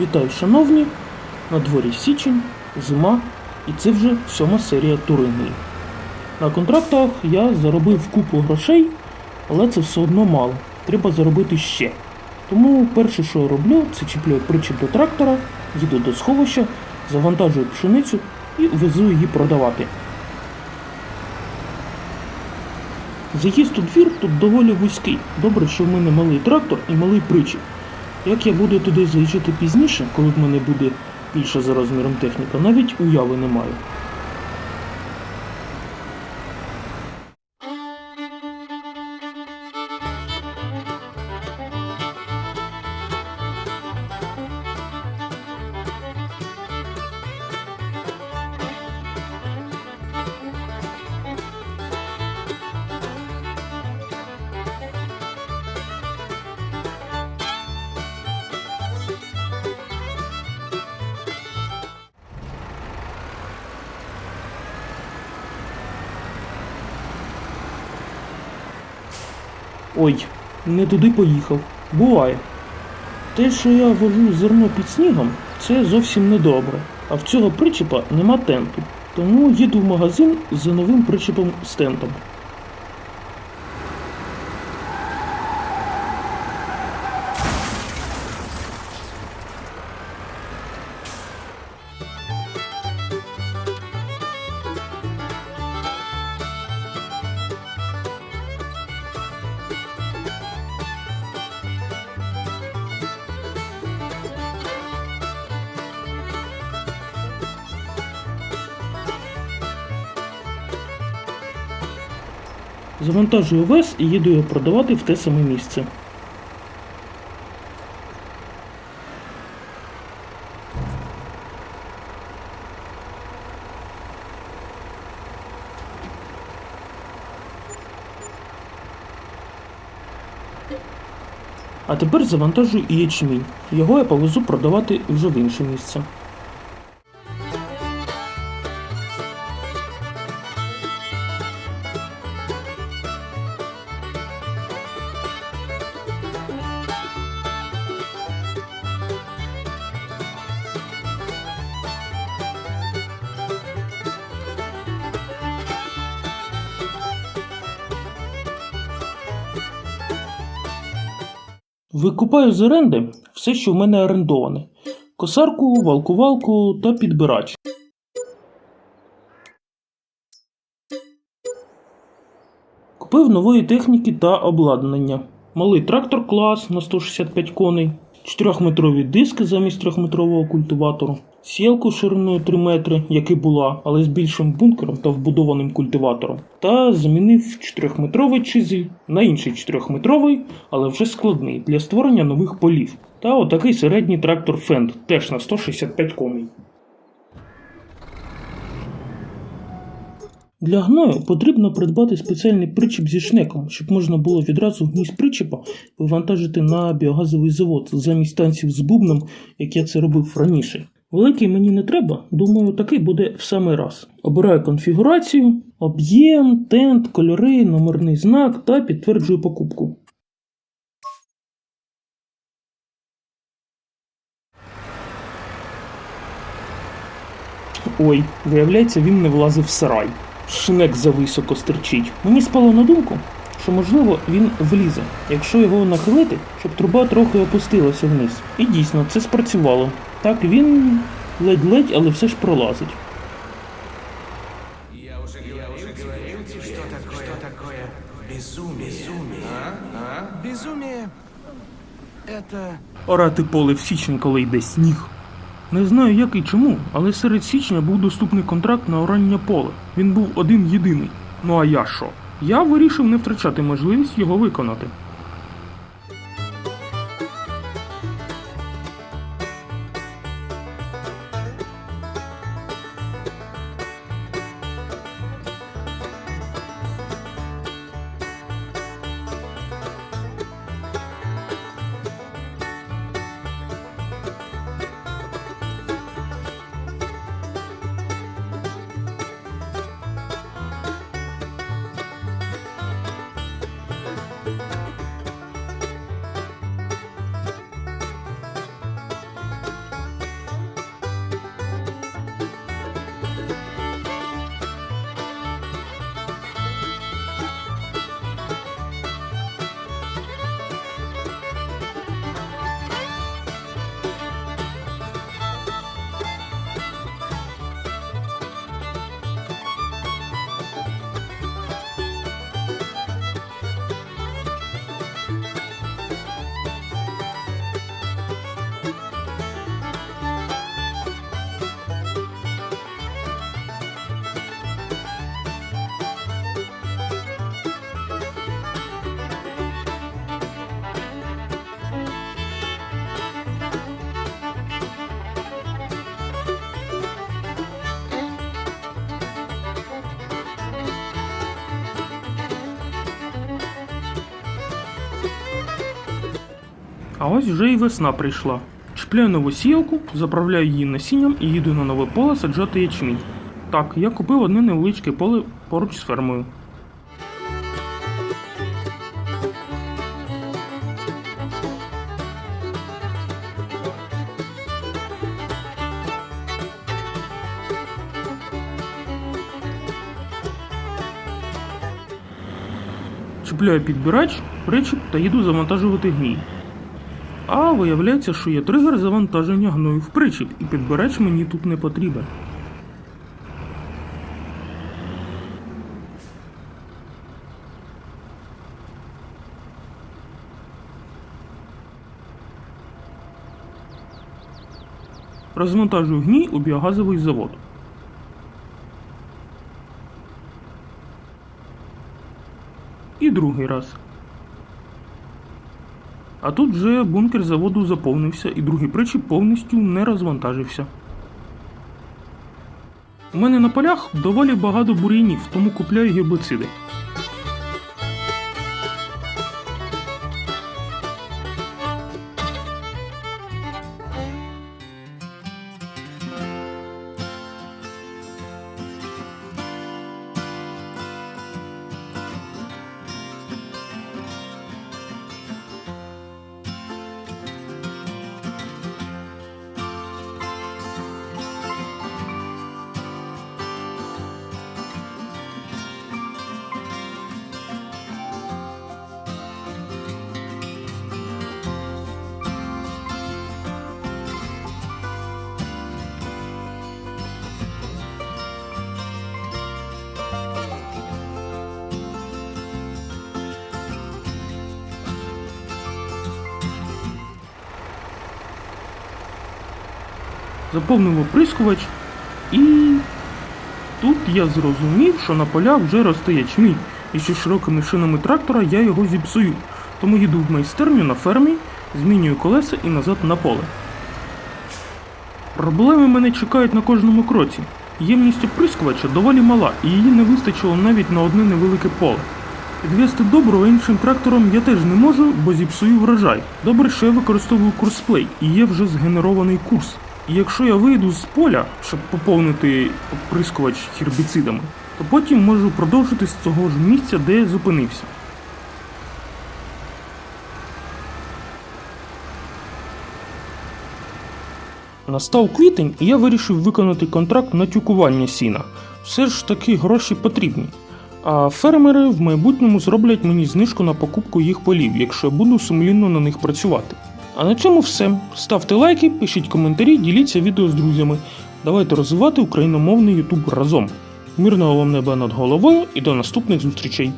Вітаю, шановні! На дворі січень, зима, і це вже сьома серія Туринги. На контрактах я заробив купу грошей, але це все одно мало. Треба заробити ще. Тому перше, що я роблю, це чіпляю причіп до трактора, їду до сховища, завантажую пшеницю і везу її продавати. Заїзд у двір тут доволі вузький. Добре, що в мене малий трактор і малий причіп. Як я буду туди заїжджати пізніше, коли в мене буде більша за розміром техніка, навіть уяви не маю. Ой, не туди поїхав. Буває. Те, що я вожу зерно під снігом, це зовсім не добре. А в цього причепа нема тенту. Тому їду в магазин за новим причепом з тентом. Завантажую вес і їду його продавати в те саме місце. А тепер завантажую і ячмінь. Його я повезу продавати вже в інше місце. Викупаю з оренди все, що в мене орендоване: косарку, валкувалку та підбирач. Купив нової техніки та обладнання. Малий трактор клас на 165 коней, 4-метрові диски замість 3-метрового культиватору, сілку шириною 3 метри, як і була, але з більшим бункером та вбудованим культиватором. Та замінив 4-метровий чизель на інший 4-метровий, але вже складний для створення нових полів. Та отакий середній трактор Fend, теж на 165 коней. Для гною потрібно придбати спеціальний причіп зі шнеком, щоб можна було відразу вниз причіпа вивантажити на біогазовий завод замість танців з бубном, як я це робив раніше. Великий мені не треба, думаю, такий буде в самий раз. Обираю конфігурацію, об'єм, тент, кольори, номерний знак та підтверджую покупку. Ой, виявляється, він не влазив в сарай. Шинек зависоко стерчить. Мені спало на думку, що можливо він влізе, якщо його нахилити, щоб труба трохи опустилася вниз. І дійсно, це спрацювало. Так він ледь-ледь, але все ж пролазить. Я такое, что такое безумие. Безумие. Орати поле в січень, коли йде сніг. Не знаю як і чому, але серед січня був доступний контракт на орання поле. Він був один єдиний. Ну а я що? Я вирішив не втрачати можливість його виконати. А ось вже і весна прийшла. Чіпляю нову сіялку, заправляю її насінням і їду на нове поле саджати ячмінь. Так, я купив одне невеличке поле поруч з фермою. Чіпляю підбирач, причіп та їду завантажувати гній. А виявляється, що є тригер завантаження гною в причіп, і підбирач мені тут не потрібен. Розвантажую гній у біогазовий завод. І другий раз. А тут вже бункер заводу заповнився, і другий причіп повністю не розвантажився. У мене на полях доволі багато бур'янів, тому купляю гербициди. Заповнив оприскувач і. Тут я зрозумів, що на поля вже росте ячмінь, і що широкими шинами трактора я його зіпсую. Тому їду в майстерню на фермі, змінюю колеса і назад на поле. Проблеми мене чекають на кожному кроці. Ємність оприскувача доволі мала, і її не вистачило навіть на одне невелике поле. Підвести доброго іншим трактором я теж не можу, бо зіпсую врожай. Добре, що я використовую курсплей, і є вже згенерований курс. І якщо я вийду з поля, щоб поповнити оприскувач гербіцидами, то потім можу продовжити з цього ж місця, де я зупинився. Настав квітень, і я вирішив виконати контракт на тюкування сіна. Все ж таки гроші потрібні. А фермери в майбутньому зроблять мені знижку на покупку їх полів, якщо я буду сумлінно на них працювати. А на цьому все. Ставте лайки, пишіть коментарі, діліться відео з друзями. Давайте розвивати україномовний ютуб разом. Мирного вам неба над головою і до наступних зустрічей!